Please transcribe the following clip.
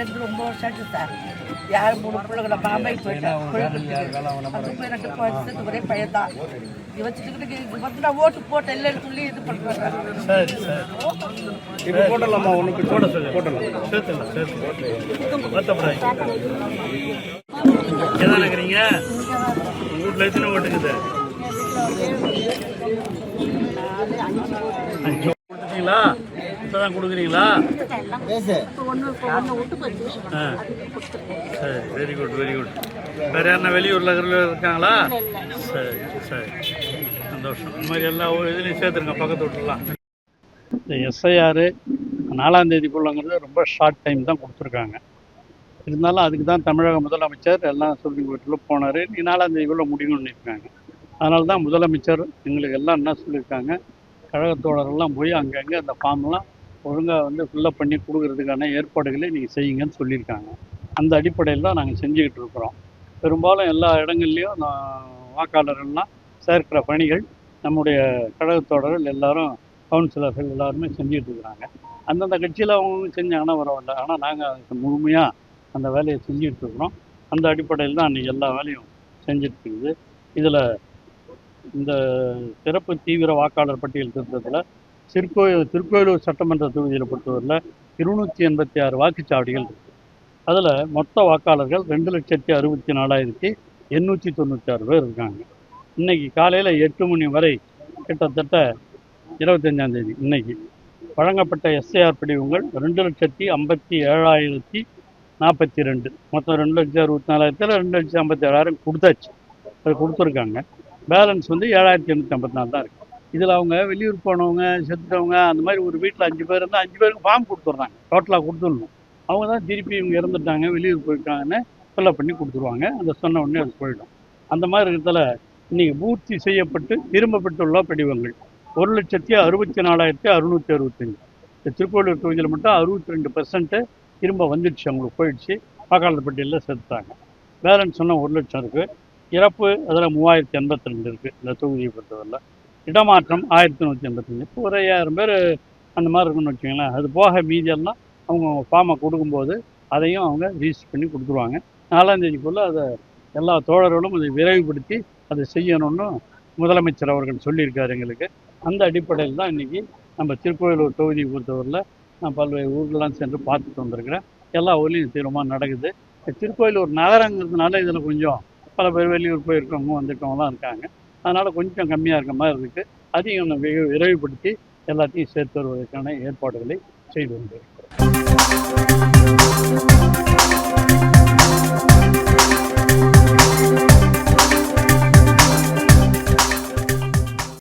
சேர்ந்து ரொம்ப வருஷம் ஆச்சு சார் யார் மூணு பிள்ளைகளை பாம்பை போயிட்டேன் கோயிலுக்கு. அது ரெண்டு போயிடுச்சு ஒரே பையன் தான் இது வந்து நான் ஓட்டு போட்டேன் இல்லைன்னு சொல்லி இது பண்ணுறேன் சரி சரி. இப்போ போட்டலாமா? ஒன்று போட சொல்லு. போட்டலாம்? சேர்த்துலாம் சேர்த்து வருத்தப்படாது எதான் இருக்கிறீங்க உங்கள் வீட்டில் எத்தனை ஓட்டுக்குது? இப்போ தான் கொடுக்குறீங்களா? சரி வெரி குட் வெரி குட் வேறு யாருன்னா வெளியூரில் இருக்காங்களா? சரி சரி. சந்தோஷம். இந்த மாதிரி எல்லா இதுலேயும் சேர்த்துருங்க பக்கத்து வீட்டுலாம் இந்த எஸ்ஐஆர் நாலாம் தேதி போலங்கிறது ரொம்ப ஷார்ட் டைம் தான் கொடுத்துருக்காங்க. இருந்தாலும் அதுக்கு தான் தமிழக முதலமைச்சர் எல்லாம் சொல்லி வீட்டில் போனார். நீ நாலாம் தேதிக்குள்ளே முடியும்னு இருக்காங்க அதனால தான் முதலமைச்சர் எங்களுக்கு எல்லாம் என்ன சொல்லியிருக்காங்க? கழகத்தோழரெல்லாம் போய் அங்கங்கே அந்த ஃபார்ம்லாம் ஒழுங்காக வந்து ஃபில்லப் பண்ணி கொடுக்கறதுக்கான ஏற்பாடுகளை நீங்கள் செய்யுங்கன்னு சொல்லியிருக்காங்க. அந்த அடிப்படையில் தான் நாங்கள் செஞ்சுக்கிட்டு இருக்கிறோம். பெரும்பாலும் எல்லா இடங்கள்லையும் நான் வாக்காளர்கள்லாம் சேர்க்கிற பணிகள் நம்முடைய கழகத்தோடர்கள் எல்லாரும் கவுன்சிலர்கள் எல்லாருமே செஞ்சுட்டு இருக்கிறாங்க. அந்தந்த கட்சியில் அவங்க செஞ்சாங்கன்னா பரவாயில்ல. ஆனால் நாங்கள் அதுக்கு முழுமையாக அந்த வேலையை செஞ்சுட்டு இருக்கிறோம். அந்த அடிப்படையில் தான் அன்றைக்கி எல்லா வேலையும் செஞ்சுட்டு இருக்குது. இதில் இந்த சிறப்பு தீவிர வாக்காளர் பட்டியல் திருத்தத்தில் திருக்கோயில் திருக்கோயிலூர் சட்டமன்ற தொகுதியில் பொறுத்தவரையில் இருநூற்றி எண்பத்தி ஆறு வாக்குச்சாவடிகள் இருக்குது அதில் மொத்த வாக்காளர்கள் ரெண்டு லட்சத்தி அறுபத்தி நாலாயிரத்தி எண்ணூற்றி தொண்ணூற்றி ஆறு பேர் இருக்காங்க. இன்னைக்கு காலையில் எட்டு மணி வரை கிட்டத்தட்ட இருபத்தஞ்சாந்தேதி இன்றைக்கி வழங்கப்பட்ட எஸ்ஐஆர் படிவங்கள் ரெண்டு லட்சத்தி ஐம்பத்தி ஏழாயிரத்தி நாற்பத்தி ரெண்டு. மொத்தம் ரெண்டு லட்சத்தி அறுபத்தி நாலாயிரத்தில் ரெண்டு லட்சத்தி ஐம்பத்தி ஏழாயிரம் கொடுத்தாச்சு. அது கொடுத்துருக்காங்க. பேலன்ஸ் வந்து ஏழாயிரத்தி எண்ணூற்றி ஐம்பத்தி நாலு தான் இருக்குது இதில் அவங்க வெளியூர் போனவங்க செத்துட்டவங்க அந்த மாதிரி ஒரு வீட்டில் அஞ்சு பேர் இருந்தால் அஞ்சு பேருக்கு ஃபார்ம் கொடுத்துட்றாங்க. டோட்டலாக கொடுத்துடணும். அவங்க தான் திருப்பி இவங்க இறந்துட்டாங்க வெளியூர் போயிருக்காங்கன்னு ஃபில்லப் பண்ணி கொடுத்துருவாங்க. அந்த சொன்ன உடனே அது போயிடும். அந்த மாதிரி இருக்கிறதுல இன்னைக்கு பூர்த்தி செய்யப்பட்டு திரும்பப்பட்டுள்ள படிவங்கள். ஒரு லட்சத்தி அறுபத்தி நாலாயிரத்தி அறுநூற்றி அறுபத்தஞ்சு. இந்த திருக்கோவிலூர் தொகுதியில் மட்டும் அறுபத்தி ரெண்டு பர்சன்ட்டு திரும்ப வந்துடுச்சு அவங்களுக்கு போயிடுச்சு. வாக்காளர் செத்துட்டாங்க பேலன்ஸ் சொன்னால் ஒரு லட்சம் இருக்குது இறப்பு அதில் மூவாயிரத்தி எண்பத்தி ரெண்டு இருக்குது இந்த தொகுதியை பொறுத்தவரையில். இடமாற்றம் ஆயிரத்தி நூற்றி எண்பத்தஞ்சு இப்போ ஒரு ஐயாயிரம் பேர் அந்த மாதிரி இருக்குன்னு வச்சுங்களேன் அது போக மீதியெல்லாம் அவங்க ஃபார்மை கொடுக்கும்போது அதையும் அவங்க ரிஜிஸ்டர் பண்ணி கொடுத்துருவாங்க. நாலாம் தேதிக்குள்ளே அதை எல்லா தோழர்களும் அதை விரைவுபடுத்தி அதை செய்யணும்னு முதலமைச்சர் அவர்கள் சொல்லியிருக்காரு எங்களுக்கு. அந்த அடிப்படையில் தான் இன்றைக்கி நம்ம திருக்கோயிலூர் தொகுதியை பொறுத்தவரையில் நான் பல்வேறு ஊர்களெலாம் சென்று பார்த்துட்டு வந்திருக்கிறேன். எல்லா ஊர்லேயும் தீவிரமாக நடக்குது. திருக்கோயிலூர் நகரங்கிறதுனால இதில் கொஞ்சம் பல பேர் வெளியூர் போயிருக்கவங்க வந்துட்டவங்களாம் இருக்காங்க. அதனால் கொஞ்சம் கம்மியாக இருக்க மாதிரி இருக்குது அதையும் இன்னும் வெகு விரைவுபடுத்தி எல்லாத்தையும் சேர்த்து வருவதற்கான ஏற்பாடுகளை செய்து கொண்டிருக்கிறோம்.